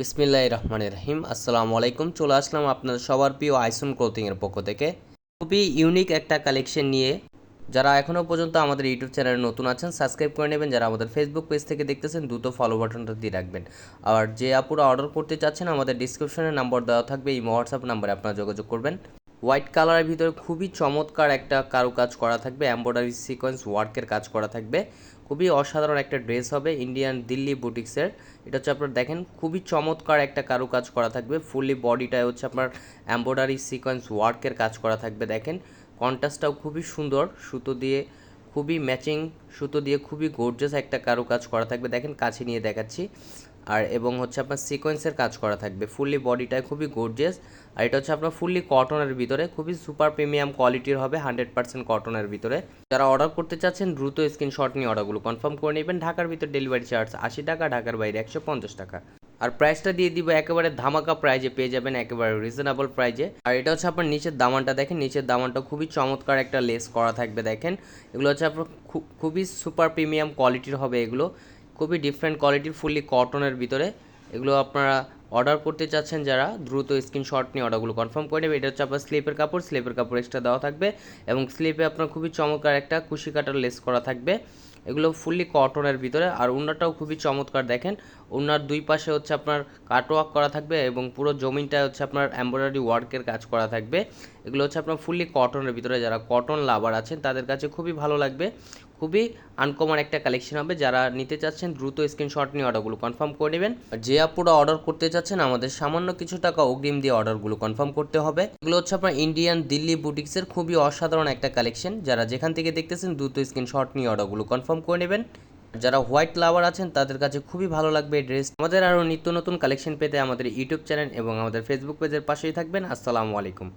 বিসমিল্লাহ রহমান রহিম। আসসালামু আলাইকুম। চলে আসলাম আপনার সবার প্রিয় আইসন ক্লোথিংয়ের পক্ষ থেকে। খুবই ইউনিক একটা কালেকশন নিয়ে যারা এখনও পর্যন্ত আমাদের ইউটিউব চ্যানেলে নতুন আছেন সাবস্ক্রাইব করে নেবেন। যারা আমাদের ফেসবুক পেজ থেকে দেখতেছেন, দ্রুত ফলো বাটনটা দিয়ে রাখবেন। আর যে আপুরা অর্ডার করতে চাচ্ছেন, আমাদের ডিসক্রিপশনে নাম্বার দেওয়া থাকবে, এই হোয়াটসঅ্যাপ নাম্বারে আপনারা যোগাযোগ করবেন। হোয়াইট কালারের ভিতরে খুবই চমৎকার একটা কারুকাজ করা থাকবে এমব্রয়ডারি সিকোয়েন্স ওয়ার্কের কাজ করা থাকবে। খুবই অসাধারণ একটা ড্রেস হবে ইন্ডিয়ান দিল্লি বুটিক্সের এটা হচ্ছে আপনার দেখেন, খুবই চমৎকার একটা কারুকাজ করা থাকবে ফুললি বডিটায় হচ্ছে আপনার এমব্রয়ডারি সিকোয়েন্স ওয়ার্কের কাজ করা থাকবে, দেখেন। কন্ট্রাস্টটাও খুবই সুন্দর, সুতো দিয়ে খুবই ম্যাচিং সুতো দিয়ে খুবই গর্জাস একটা কারুকাজ করা থাকবে, দেখেন, কাছে নিয়ে দেখাচ্ছি। আর এবং হচ্ছে আপনার সিকোয়েন্সের কাজ করা থাকবে। ফুললি বডিটায় খুবই গর্জিয়াস আর এটা হচ্ছে আপনার ফুললি কটনের ভিতরে। খুবই সুপার প্রিমিয়াম কোয়ালিটির হবে হান্ড্রেড পার্সেন্ট কটনের ভিতরে। যারা অর্ডার করতে চাচ্ছেন, দ্রুত স্ক্রিনশট নিয়ে অর্ডারগুলো কনফার্ম করে নেবেন। ঢাকার ভিতরে ডেলিভারি চার্জ আশি টাকা, ঢাকার বাইরে একশো পঞ্চাশ টাকা। আর প্রাইসটা দিয়ে দিব একেবারে ধামাকা প্রাইজে পেয়ে যাবেন একেবারে রিজনেবল প্রাইজে আর এটা হচ্ছে আপনার নিচের দামানটা দেখেন। নিচের দামানটা খুবই চমৎকার একটা লেস করা থাকবে দেখেন। এগুলো হচ্ছে আপনার খুবই সুপার প্রিমিয়াম কোয়ালিটির হবে এগুলো। খুবই ডিফারেন্ট কোয়ালিটির ফুললি কটনের ভিতরে। এগুলো আপনারা অর্ডার করতে চাচ্ছেন যারা, দ্রুত স্ক্রিনশট নিয়ে অর্ডারগুলো কনফার্ম করে নেবে। এটা হচ্ছে আপনার স্লিপের কাপড় স্লিপের কাপড় এক্সট্রা দেওয়া থাকবে এবং স্লিপে আপনার খুবই চমৎকার একটা কুশি কাটার লেস করা থাকবে। এগুলো ফুললি কটনের ভিতরে। আর উন্নাটাও খুবই চমৎকার দেখেন। উন্নার দুই পাশে হচ্ছে আপনার কাটওয়ার্ক করা থাকবে এবং পুরো জমিনটা হচ্ছে আপনার এমব্রয়ডারি ওয়ার্কের কাজ করা থাকবে। এগুলো হচ্ছে আপনার ফুললি কটনের ভিতরে যারা কটন লাভার আছেন, তাদের কাছে খুবই ভালো লাগবে। খুবই আনকমন একটা কালেকশন হবে। যারা নিতে চাচ্ছেন, দ্রুত স্ক্রিনশট নিয়ে অর্ডারগুলো কনফার্ম করে নেবেন। যে আপুরা অর্ডার করতে চাচ্ছেন, আমাদের সামান্য কিছু টাকা অগ্রিম দিয়ে অর্ডারগুলো কনফার্ম করতে হবে। এগুলো হচ্ছে আপনার ইন্ডিয়ান দিল্লি বুটিক্সের খুবই অসাধারণ একটা কালেকশন যারা যেখান থেকে দেখতেছেন, দ্রুত স্ক্রিনশট নিয়ে অর্ডারগুলো কনফার্ম করে নেবেন। যারা হোয়াইট লাভার আছেন, তাদের কাছে খুবই ভালো লাগবে এই ড্রেস আমাদের আরও নিত্য নতুন কালেকশন পেতে আমাদের ইউটিউব চ্যানেল এবং আমাদের ফেসবুক পেজের পাশেই থাকবেন। আসসালামু আলাইকুম।